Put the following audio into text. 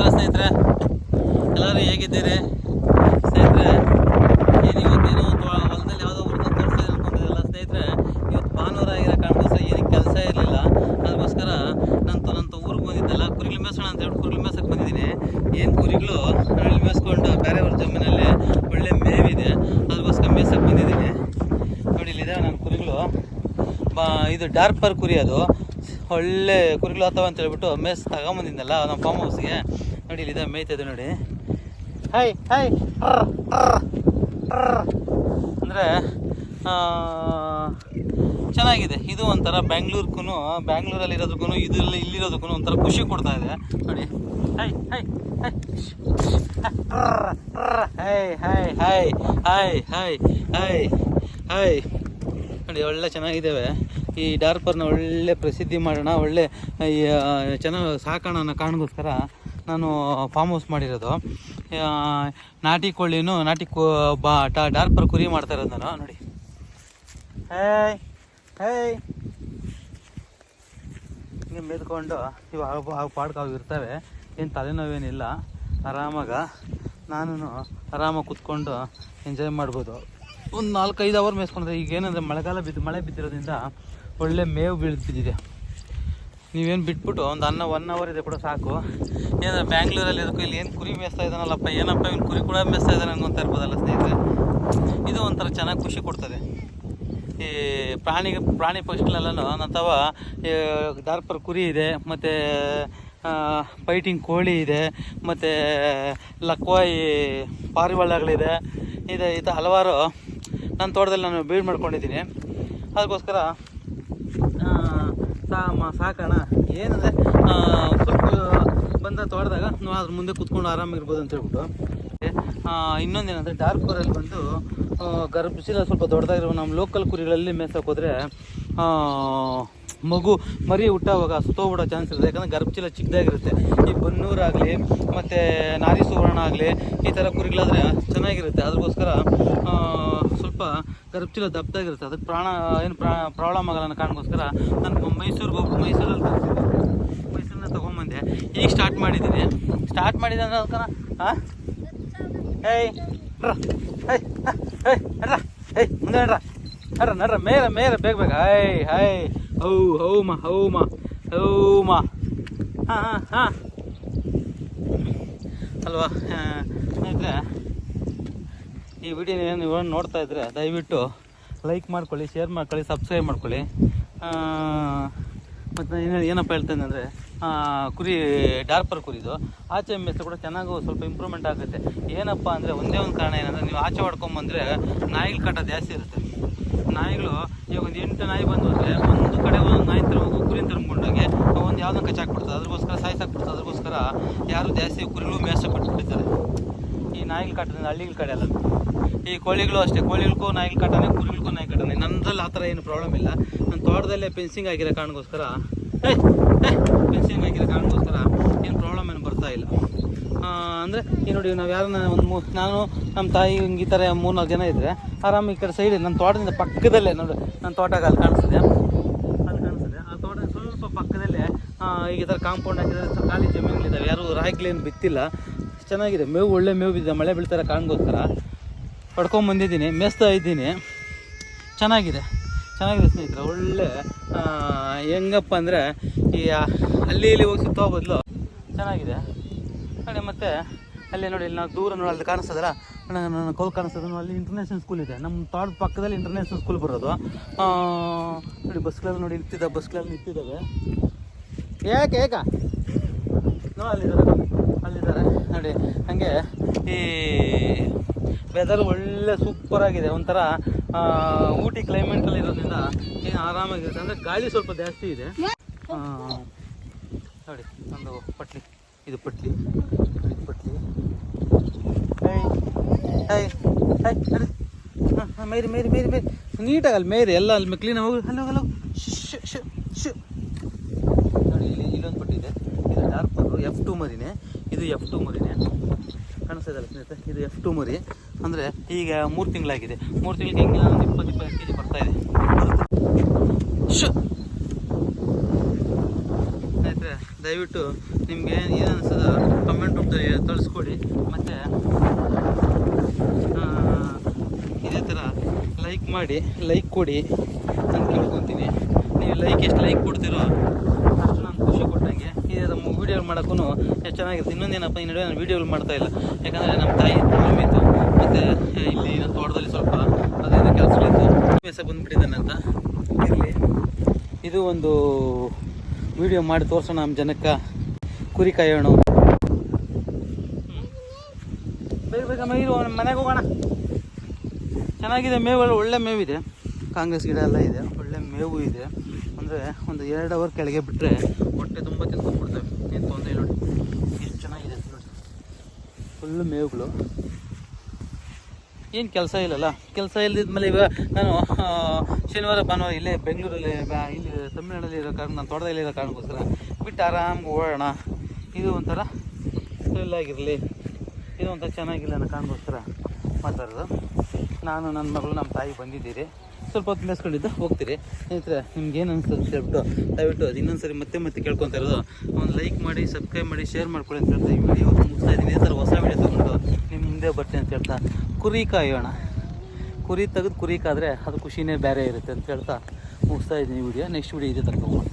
ನಮಸ್ಕಾರ ಸ್ನೇಹಿತರೆ, ಎಲ್ಲರೂ ಹೇಗಿದ್ದೀರಿ? ಸ್ನೇಹಿತರೆ ಏನು ತೊ- ಹೊಲದಲ್ಲಿ ಯಾವುದೋ ಊರಿಗೆ ಕೆಲಸ ಅನ್ಕೊಂಡಿದ್ದಲ್ಲ ಸ್ನೇಹಿತರೆ, ಇವತ್ತು ಭಾನುವಾರ ಆಗಿರೋ ಕಾರಣಕ್ಕೋಸ್ಕರ ಏನಕ್ಕೆ ಕೆಲಸ ಇರಲಿಲ್ಲ. ಅದಕ್ಕೋಸ್ಕರ ನಂತು ನಂತ ಊರಿಗೆ ಬಂದಿದ್ದಲ್ಲ ಕುರಿಗಳು ಮೇಸೋಣ ಅಂತ ಹೇಳಿ ಕುರಿಗಳು ಮೇಸಕ್ಕೆ ಬಂದಿದ್ದೀನಿ. ಏನು ಕುರಿಗಳು? ಅಲ್ಲಿ ಮೇಸ್ಕೊಂಡು ಬೇರೆಯವ್ರ ಜಮೀನಲ್ಲಿ ಒಳ್ಳೆ ಮೇವಿದೆ. ಅದಕ್ಕೋಸ್ಕರ ಮೇಸಕ್ಕೆ ಬಂದಿದ್ದೀನಿ. ನೋಡಿ, ಇಲ್ಲಿದೆ ನನ್ನ ಕುರಿಗಳು. ಬಾ, ಇದು ಡಾರ್ಪರ್ ಕುರಿ ಅದು. ಒಳ್ಳೆ ಕುರಿಗಳು ಅಥವಾ ಅಂತ ಹೇಳ್ಬಿಟ್ಟು ಮೇಸ್ ತಗೊಂಬಂದಿದ್ದಲ್ಲ ನಮ್ಮ ಫಾರ್ಮ್ ಹೌಸ್ಗೆ ನೋಡಿ ಇಲ್ಲಿ ಮೇಯ್ತದೆ ನೋಡಿ. ಹಾಯ್ ಹಾಯ್ ಅಂದರೆ ಚೆನ್ನಾಗಿದೆ. ಇದು ಒಂಥರ ಬ್ಯಾಂಗ್ಳೂರ್ಗೂ ಬ್ಯಾಂಗ್ಳೂರಲ್ಲಿ ಇರೋದಕ್ಕೂ ಇದರಲ್ಲಿ ಇಲ್ಲಿರೋದಕ್ಕೂ ಒಂಥರ ಖುಷಿ ಕೊಡ್ತಾ ಇದೆ. ನೋಡಿ. Hi hi hi hi hi hi hi hi hi ನೋಡಿ ಒಳ್ಳೆ ಚೆನ್ನಾಗಿದ್ದಾವೆ. ಈ ಡಾರ್ಪರ್ನ ಒಳ್ಳೆ ಪ್ರಸಿದ್ಧಿ ಮಾಡೋಣ ಒಳ್ಳೆ ಚೆನ್ನಾಗಿ ಸಾಕೋಣ ಅನ್ನೋ ಕಾರಣಕ್ಕೋಸ್ಕರ ನಾನು ಫಾರ್ಮ್ ಹೌಸ್ ಮಾಡಿರೋದು. ನಾಟಿ ಕೋಳಿನೂ, ನಾಟಿ ಕೋ, ಬಾ ಡಾರ್ಪರ್ ಕುರಿ ಮಾಡ್ತಾ ಇರೋದು ನಾನು, ನೋಡಿ. ಹೇಯ್ ಹೇಯ್. ಹಿಂಗೆ ಮೇದ್ಕೊಂಡು ಇವು ಆಗ ಪಾಡ್ಕ ಅವು ಇರ್ತವೆ. ಏನು ತಲೆನೋವೇನಿಲ್ಲ. ಆರಾಮಾಗ ನಾನು ಆರಾಮಾಗಿ ಕೂತ್ಕೊಂಡು ಎಂಜಾಯ್ ಮಾಡ್ಬೋದು. ಒಂದು ನಾಲ್ಕೈದು ಅವರ್ ಮೇಯಿಸ್ಕೊಂಡ್ರೆ ಈಗ ಏನಂದರೆ ಮಳೆಗಾಲ ಬಿದ್ದು ಮಳೆ ಬಿದ್ದಿರೋದ್ರಿಂದ ಒಳ್ಳೆ ಮೇವು ಬೀಳ್ದು ಬಿದ್ದಿದೆ ನೀವೇನು ಬಿಟ್ಬಿಟ್ಟು ಒಂದು ಅನ್ನ ಒನ್ ಅವರ್ ಇದೆ ಕೂಡ ಸಾಕು. ಏನು ಬ್ಯಾಂಗ್ಳೂರಲ್ಲಿ ಇದಕ್ಕೂ ಇಲ್ಲಿ ಏನು ಕುರಿ ಮೇಯಿಸ್ತಾ ಇದ್ದಾನಲ್ಲಪ್ಪ, ಏನಪ್ಪ ಇವ್ನು ಕುರಿ ಕೂಡ ಮೇಯಿಸ್ತಾ ಇದ್ದಾನೆ ಅಂತ ಇರ್ಬೋದಲ್ಲ ಸ್ನೇಹಿತರೆ? ಇದು ಒಂಥರ ಚೆನ್ನಾಗಿ ಖುಷಿ ಕೊಡ್ತದೆ. ಈ ಪ್ರಾಣಿ ಪ್ರಾಣಿ ಪಕ್ಷಿಗಳೆಲ್ಲನೂ ಅಥವಾ ದಾರ್ಪರ್ ಕುರಿ ಇದೆ, ಮತ್ತು ಫೈಟಿಂಗ್ ಕೋಳಿ ಇದೆ, ಮತ್ತು, ಲಕ್ವಾಯಿ ಪಾರಿವಾಳಗಳಿದೆ. ಇದೆ ಈ ಥರ ಹಲವಾರು ನನ್ನ ತೋಟದಲ್ಲಿ ನಾನು ಬೀಡ್ ಮಾಡ್ಕೊಂಡಿದ್ದೀನಿ. ಅದಕ್ಕೋಸ್ಕರ ಸಾ, ಮ- ಸಾಕೋಣ ಏನಂದರೆ ಸ್ವಲ್ಪ ಬಂದ ತೋಟದಾಗ ನಾವು ಅದ್ರ ಮುಂದೆ ಕುತ್ಕೊಂಡು ಆರಾಮಾಗಿರ್ಬೋದು ಅಂತ ಹೇಳ್ಬಿಟ್ಟು. ಇನ್ನೊಂದೇನಂದರೆ ಡಾರ್ಕ್ ಕೋರಲ್ಲಿ ಬಂದು ಗರ್ಭಿಸಿಲ್ಲ ಸ್ವಲ್ಪ ದೊಡ್ಡದಾಗಿರೋ ನಮ್ಮ ಲೋಕಲ್ ಕುರಿಗಳಲ್ಲಿ ಮೇಸಕ್ಕೆ ಹೋದರೆ ಮಗು ಮರಿ ಹುಟ್ಟೋವಾಗ ಸುತ್ತೋಗ್ಬಿಡೋ ಚಾನ್ಸ್ ಇರುತ್ತೆ. ಯಾಕಂದರೆ ಗರ್ಭಚೀಲ ಚಿಕ್ಕದಾಗಿರುತ್ತೆ. ಈ ಬನ್ನೂರಾಗಲಿ, ಮತ್ತು ನಾರಿ ಸುವರ್ಣ ಆಗಲಿ, ಈ ಥರ ಕುರಿಗಳಾದರೆ ಚೆನ್ನಾಗಿರುತ್ತೆ. ಅದಕ್ಕೋಸ್ಕರ ಸ್ವಲ್ಪ ಗರ್ಭಚೀಲ ದಪ್ಪದಾಗಿರುತ್ತೆ ಅದಕ್ಕೆ ಪ್ರಾಣ, ಏನು ಪ್ರಾಬ್ಲಮ್ ಆಗಲ್ಲ ಅನ್ನೋ ಕಾರಣಕ್ಕೋಸ್ಕರ ನಾನು ಮೈಸೂರಿಗೆ ಹೋಗಿ, ಮೈಸೂರಲ್ಲಿ ಮೈಸೂರನ್ನ ತೊಗೊಂಬಂದೆ. ಈಗ ಸ್ಟಾರ್ಟ್ ಮಾಡಿದ್ದೀನಿ. ಸ್ಟಾರ್ಟ್ ಮಾಡಿದೆ ಅಂದ್ರೆ ಅದಕ್ಕೆ ಹಾಂ ಏಯ್, ರ, ಏಯ್ ಏಯ್ ನಡ್ರ ಏಯ್, ಮುಂದೆ ಅಡ್ರ ನಡ್ರ ನಡ್ರ. ಮೇಲೆ ಮೇಲೆ, ಬೇಗ ಬೇಗ. ಐ ಹೈ, ಹೌ ಹೌಮ ಹೌಮ ಹೌಮ ಹಾಂ ಹಾಂ ಹಾಂ ಅಲ್ವಾ? ಸ್ನೇಹಿತರೆ ಈ ವಿಡಿಯೋ ನೀವು ನೋಡ್ತಾ ಇದ್ರೆ, ದಯವಿಟ್ಟು ಲೈಕ್ ಮಾಡ್ಕೊಳ್ಳಿ ಶೇರ್ ಮಾಡ್ಕೊಳ್ಳಿ ಸಬ್ಸ್ಕ್ರೈಬ್ ಮಾಡ್ಕೊಳ್ಳಿ. ಮತ್ತು ಏನು ಏನಪ್ಪ ಹೇಳ್ತೇನೆ ಅಂದರೆ ಕುರಿ ಡಾರ್ಪರ್ ಕುರಿದು ಆಚೆ ಮೆಸ್ಸು ಕೂಡ ಚೆನ್ನಾಗೂ ಸ್ವಲ್ಪ ಇಂಪ್ರೂವ್ಮೆಂಟ್ ಆಗುತ್ತೆ. ಏನಪ್ಪ ಅಂದರೆ ಒಂದೇ ಒಂದು ಕಾರಣ ಏನಂದರೆ, ನೀವು ಆಚೆ ಹೊಡ್ಕೊಂಬಂದರೆ ನಾಯಿಗಳು ಕಾಟ ಜಾಸ್ತಿ ಇರುತ್ತೆ. ನಾಯಿಗಳು ಈಗ ಒಂದು ಎಂಟು ನಾಯಿ ಬಂದು ಅಂದರೆ ಒಂದು ಕಡೆ ಒಂದು ನಾಯಿ ತರ ಕುರಿ ತರ್ಕೊಂಡೋಗಿ ಒಂದು ಯಾವುದೋ ಕಚ್ಚಾಕ್ಬಿಡ್ತದೆ ಅದಕ್ಕೋಸ್ಕರ ಸಾಯಿಸಾಕ್ಬಿಡ್ತದೆ ಅದಕ್ಕೋಸ್ಕರ ಯಾರು ಜಾಸ್ತಿ ಕುರಿಗಳು ಮೇಸಕ್ಕೆ ಬಿಟ್ಬಿಟ್ಟಿದ್ದಾರೆ ಈ ನಾಯಿಲ್ ಕಾಟದಿಂದ ಹಳ್ಳಿಗಳ ಕಡೆ ಅಲ್ಲ. ಈ ಕೋಳಿಗಳು ಅಷ್ಟೇ, ಕೋಳಿಗಳಿಗೂ ನಾಯಿಲ್ ಕಟ್ಟನೆ ಕುರಿಗಳಿಗೂ ನಾಯಿ ಕಟ್ಟನೆ ನನ್ನದ್ರಲ್ಲಿ ಆ ಥರ ಏನು ಪ್ರಾಬ್ಲಮ್ ಇಲ್ಲ. ನನ್ನ ತೋಟದಲ್ಲೇ ಫೆನ್ಸಿಂಗ್ ಆಗಿರೋ ಕಾರಣಕ್ಕೋಸ್ಕರ ಫೆನ್ಸಿಂಗ್ ಆಗಿರೋ ಕಾರಣಕ್ಕೋಸ್ಕರ ಏನು ಪ್ರಾಬ್ಲಮ್ ಏನು ಬರ್ತಾ ಇಲ್ಲ. ಅಂದರೆ, ಈ ನೋಡಿ ನಾವು ಯಾರನ್ನ ಒಂದು ಮೂ, ನಾನು ನಮ್ಮ ತಾಯಿ ಹಿಂಗೆ ಈ ಥರ ಮೂರ್ನಾಲ್ಕು ಜನ ಇದ್ದರೆ ಆರಾಮ ಈ ಕಡೆ ಸೈಡ್ ನನ್ನ ತೋಟದಿಂದ ಪಕ್ಕದಲ್ಲೇ, ನೋಡಿ ನನ್ನ ತೋಟ ಅಲ್ಲಿ ಕಾಣಿಸ್ತದೆ. ಅಲ್ಲಿ ಕಾಣಿಸ್ತದೆ. ಆ ತೋಟ ಸ್ವಲ್ಪ ಪಕ್ಕದಲ್ಲೇ ಈಗ ಈ ಥರ ಕಾಂಪೌಂಡ್ ಹಾಕಿದ್ರೆ ಖಾಲಿ ಜಮೀನುಗಳಿದ್ದಾವೆ ಯಾರು ರಾಗಿಗಳೇನು ಬಿತ್ತಿಲ್ಲ. ಚೆನ್ನಾಗಿದೆ. ಮೇವು ಒಳ್ಳೆ ಮೇವು ಬಿದ್ದಿದೆ ಮಳೆ ಬೀಳ್ತಾರೆ ಕಾಣ್ಗೋಸ್ಕರ. ಪಡ್ಕೊಂಬಂದಿದ್ದೀನಿ ಮೇಸ್ತಾ ಇದ್ದೀನಿ. ಚೆನ್ನಾಗಿದೆ. ಚೆನ್ನಾಗಿದೆ ಸ್ನೇಹಿತರೆ. ಒಳ್ಳೆ ಹೆಂಗಪ್ಪ ಅಂದರೆ ಈ ಅಲ್ಲಿ ಇಲ್ಲಿ ಹೋಗಿ ಸುತ್ತೋ ಬದಲು ಚೆನ್ನಾಗಿದೆ. ಕಡೆ ಮತ್ತು ಅಲ್ಲಿ ನೋಡಿ ಇಲ್ಲಿ ನಾವು ದೂರ ನೋಡಿ ಅಲ್ಲಿ ಕಾಣಿಸ್ತದಲ್ಲ ನನ್ನ ಕೋಲ್ ಕಾಣಿಸ್ತದ. ನೋಡಿ, ಅಲ್ಲಿ ಇಂಟರ್ನ್ಯಾಷನಲ್ ಸ್ಕೂಲ್ ಇದೆ. ನಮ್ಮ ತೋಟದ ಪಕ್ಕದಲ್ಲಿ ಇಂಟರ್ನ್ಯಾಷನಲ್ ಸ್ಕೂಲ್ ಬರೋದು. ನೋಡಿ ಬಸ್ಗಳಲ್ಲಿ ನೋಡಿ ನಿಂತಿದ್ದ ಬಸ್ಗಳಲ್ಲಿ ನಿಂತಿದ್ದಾವೆ. ಏಕೆ ಏಕ? ನೋ ಅಲ್ಲಿ ನೋಡಿ, ಅಲ್ಲಿದ್ದಾರೆ. ನೋಡಿ, ಹಾಗೆ ಈ ವೆದರ್ ಒಳ್ಳೆ ಸೂಪರ್ ಆಗಿದೆ. ಒಂಥರ ಊಟಿ ಕ್ಲೈಮೇಟಲ್ಲಿ ಇರೋದ್ರಿಂದ ಏನು ಆರಾಮಾಗಿರುತ್ತೆ. ಅಂದರೆ ಗಾಳಿ ಸ್ವಲ್ಪ ಜಾಸ್ತಿ ಇದೆ. ನೋಡಿ, ಒಂದು ಪಟ್ಲಿ. ಇದು ಪಟ್ಲಿ. ಇದು ಪಟ್ಲಿ. ಮೇರಿ ಮೇರಿ ಮೇರಿ ಮೇರಿ. ನೀಟಾಗಿ ಅಲ್ಲಿ ಮೇರಿ, ಎಲ್ಲ ಅಲ್ಲಿ ಕ್ಲೀನ್ ಹೋಗಿ. ಹಲೋ ಶು, ಶ್ ನೋಡಿ, ಇಲ್ಲಿ, ಇಲ್ಲೊಂದು ಪಟ್ಟಿದೆ ಇದು. Dark F two marine. ಇದು ಎಫ್ ಟು ಮರಿನೇ. ಕಾಣಿಸ್ತಾ ಇದಲ್ಲ ಸ್ನೇಹಿತರೆ, ಇದು ಎಫ್ ಟು ಮರಿ. ಅಂದರೆ ಈಗ ಮೂರು ತಿಂಗಳಾಗಿದೆ. ಮೂರು ತಿಂಗಳಿಗೆ ಹಿಂಗೆ ಒಂದು ಇಪ್ಪತ್ತು ಇಪ್ಪತ್ತು ಕೆ ಜಿ ಬರ್ತಾ ಇದೆ? ಶ್. ಸ್ನೇಹಿತರೆ, ದಯವಿಟ್ಟು ನಿಮಗೆ ಏನು ಅನಿಸ್ತದ ಕಮೆಂಟ್ ತಳಿಸ್ಕೊಡಿ ಮತ್ತು ಇದೇ ಥರ ಲೈಕ್ ಮಾಡಿ ಲೈಕ್ ಕೊಡಿ ಅಂತ ಕೇಳ್ಕೊತೀನಿ. ನೀವು ಲೈಕ್ ಎಷ್ಟು ಲೈಕ್ ಕೊಡ್ತೀರೋ ಅಷ್ಟು ನಾನು ಖುಷಿ ಕೊಟ್ಟಂಗೆ ಇದೇ ನಮ್ಮ ವೀಡಿಯೋ ಮಾಡೋಕ್ಕೂ ಎಷ್ಟು ಚೆನ್ನಾಗಿರುತ್ತೆ. ಇನ್ನೊಂದೇನಪ್ಪ ಈ ನಡುವೆ ನಾನು ವೀಡಿಯೋಗಳು ಮಾಡ್ತಾ ಇಲ್ಲ. ಯಾಕಂದರೆ ನಮ್ಮ ತಾಯಿ ಪ್ರಾಬ್ಲಮ್ ಇತ್ತು ಮತ್ತು ಇಲ್ಲಿ ನಮ್ಮ ತೋಟದಲ್ಲಿ ಸ್ವಲ್ಪ ಅದೇನೋ ಕೆಲಸಗಳಿತ್ತು. ಕೆಲಸ ಬಂದುಬಿಟ್ಟಿದ್ದಾನೆ ಅಂತ. ಇರಲಿ. ಇದು ಒಂದು ವಿಡಿಯೋ ಮಾಡಿ ತೋರಿಸೋಣ ನಮ್ಮ ಜನಕ್ಕೆ. ಕುರಿ ಕಾಯೋಣ. ಬೇಗ ಬೇಗ ಮನೆಗೆ ಹೋಗೋಣ. ಚೆನ್ನಾಗಿದೆ ಮೇವು, ಒಳ್ಳೆ ಮೇವಿದೆ ಕಾಂಗ್ರೆಸ್ ಗಿಡ ಎಲ್ಲ ಇದೆ. ಒಳ್ಳೆ ಮೇವು ಇದೆ. ಅಂದರೆ ಒಂದು ಎರಡು ಅವರ್ ಕೆಳಗೆ ಬಿಟ್ಟರೆ ಹೊಟ್ಟೆ ತುಂಬ ತಿನ್ಕೊಂಡ್ಬಿಡ್ತವೆ ಏನು ತೊಂದರೆ ನೋಡಿ. ಎಷ್ಟು ಚೆನ್ನಾಗಿದೆ ನೋಡಿ. ಫುಲ್ಲು ಮೇವುಗಳು. ಏನು ಕೆಲಸ ಇಲ್ಲಲ್ಲ? ಕೆಲಸ ಇಲ್ಲದಿದ್ಮೇಲೆ ಇವಾಗ ನಾನು ಶನಿವಾರ, ಭಾನುವಾರ ಇಲ್ಲೇ ಬೆಂಗಳೂರಲ್ಲಿ ಇಲ್ಲಿ ತಮಿಳ್ನಾಡಲ್ಲಿ ಇರೋ ಕಾರಣ, ನಾನು ತೋಟದಲ್ಲಿ ಇರೋ ಕಾರಣಕ್ಕೋಸ್ಕರ ಬಿಟ್ಟು ಆರಾಮಾಗಿ ಓಡೋಣ ಇದು ಒಂಥರ ಆಗಿರಲಿ. ಇದು ಒಂಥರ ಚೆನ್ನಾಗಿಲ್ಲ ಅನ್ನೋ ಕಾರಣಕ್ಕೋಸ್ಕರ ಮಾತಾಡೋದು. ನಾನು ನನ್ನ ಮಗಳು, ನಮ್ಮ ತಾಯಿ ಬಂದಿದ್ದೀರಿ. ಸ್ವಲ್ಪ ಹೊತ್ತು ಮೇಸ್ಕೊಂಡಿದ್ದು ಹೋಗ್ತೀರಿ. ಸ್ನೇಹಿತರೆ, ನಿಮ್ಗೆ ಏನು ಅನ್ಸುತ್ತೆ ಅಂತ ಹೇಳ್ಬಿಟ್ಟು ದಯವಿಟ್ಟು ಅದು ಇನ್ನೊಂದು ಸರಿ ಮತ್ತೆ ಮತ್ತೆ ಕೇಳ್ಕೊತಾ ಇರೋದು. ಒಂದು ಲೈಕ್ ಮಾಡಿ ಸಬ್ಸ್ಕ್ರೈಬ್ ಮಾಡಿ ಶೇರ್ ಮಾಡ್ಕೊಳ್ಳಿ ಅಂತ ಹೇಳ್ತಾ ಈ ವಿಡಿಯೋ ಮುಗಿಸ್ತಾ ಇದ್ದೀನಿ. ಈ ಥರ ಹೊಸ ವಿಡಿಯೋ ತೊಗೊಂಡು ನಿಮ್ಮ ಮುಂದೆ ಬರ್ತೀನಿ ಅಂತ ಹೇಳ್ತಾ ಕುರಿ ಕಾಯೋಣ. ಕುರಿ ತೆಗೆದು ಕುರಿ ಕಾದರೆ ಅದು ಖುಷಿನೇ ಬೇರೆ ಇರುತ್ತೆ ಅಂತ ಹೇಳ್ತಾ ಮುಗಿಸ್ತಾ ಇದ್ದೀನಿ ವಿಡಿಯೋ ನೆಕ್ಸ್ಟ್ ವಿಡಿಯೋ ಇದೆ ಹೋಗೋಣ